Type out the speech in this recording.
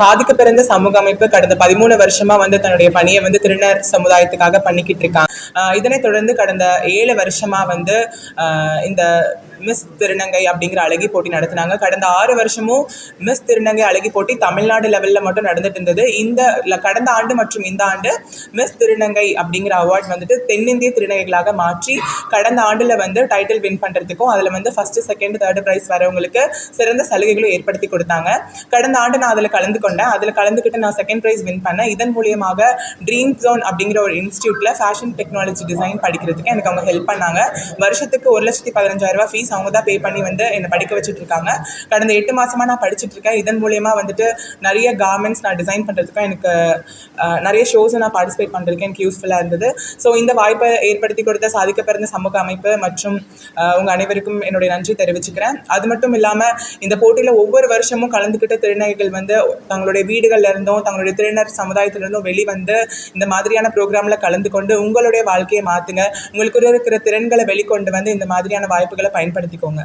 சாதிக்க பிறந்த சமூக அமைப்பு கடந்த பதிமூணு வருஷமா வந்து தன்னுடைய பணியை வந்து திருநர் சமுதாயத்துக்காக பண்ணிக்கிட்டு இருக்காங்க. இதனைத் தொடர்ந்து கடந்த ஏழு வருஷமா வந்து இந்த மிஸ் திருநங்கை அப்படிங்கிற அழகி போட்டி நடத்தினாங்க. கடந்த ஆறு வருஷமும் மிஸ் திருநங்கை அழகி போட்டி தமிழ்நாடு லெவலில் மட்டும் நடந்துட்டு இருந்தது. இந்த கடந்த ஆண்டு மற்றும் இந்த ஆண்டு மிஸ் திருநங்கை அப்படிங்கிற அவார்ட் வந்துட்டு தென்னிந்திய திருநங்கைகளாக மாற்றி கடந்த ஆண்டில் வந்து டைட்டில் வின் பண்ணுறதுக்கும் அதில் வந்து ஃபஸ்ட்டு செகண்ட் தேர்டு ப்ரைஸ் வரவங்களுக்கு சிறந்த சலுகைகளும் ஏற்படுத்தி கொடுத்தாங்க. கடந்த ஆண்டு நான் அதில் கலந்து கொண்டேன். அதில் கலந்துக்கிட்டு நான் செகண்ட் ப்ரைஸ் வின் பண்ணேன். இதன் மூலியமாக ட்ரீம் ஜோன் அப்படிங்கிற ஒரு இன்ஸ்டியூட்டில் ஃபேஷன் டெக்னாலஜி டிசைன் படிக்கிறதுக்கு எனக்கு அவங்க ஹெல்ப் பண்ணாங்க. வருஷத்துக்கு ஒரு லட்சத்தி பதினஞ்சாயிரம் ஃபீஸ் ஃபீஸ் அவங்க தான் பே பண்ணி வந்து என்னை படிக்க வச்சுட்டு இருக்காங்க கடந்த எட்டு மாசமா நான் படிச்சுட்டு இருக்கேன் இதன் மூலயமா வந்துட்டு நிறைய கார்மெண்ட்ஸ் நான் டிசைன் பண்ணுறதுக்கும் எனக்கு நிறைய ஷோஸை நான் பார்ட்டிசிபேட் பண்ணுறதுக்கு எனக்கு யூஸ்ஃபுல்லாக இருந்தது. ஸோ இந்த வாய்ப்பை ஏற்படுத்தி கொடுத்த சாதிக்க பிறந்த சமூக அமைப்பு மற்றும் உங்கள் உங்க அனைவருக்கும் என்னுடைய நன்றி தெரிவிச்சுக்கிறேன். அது மட்டும் இல்லாமல் இந்த போட்டியில் ஒவ்வொரு வருஷமும் கலந்துக்கிட்ட திருநங்கைகள் வந்து தங்களுடைய வீடுகள்ல இருந்தும் தங்களுடைய திருநர் சமுதாயத்திலிருந்தும் வெளிவந்து இந்த மாதிரியான ப்ரோக்ராமில் கலந்து கொண்டு உங்களுடைய வாழ்க்கையை மாற்றுங்க உங்களுக்கு இருக்கிற திறன்களை வெளிக்கொண்டு வந்து இந்த மாதிரியான வாய்ப்புகளை பயன்படுத்திக்கோங்க.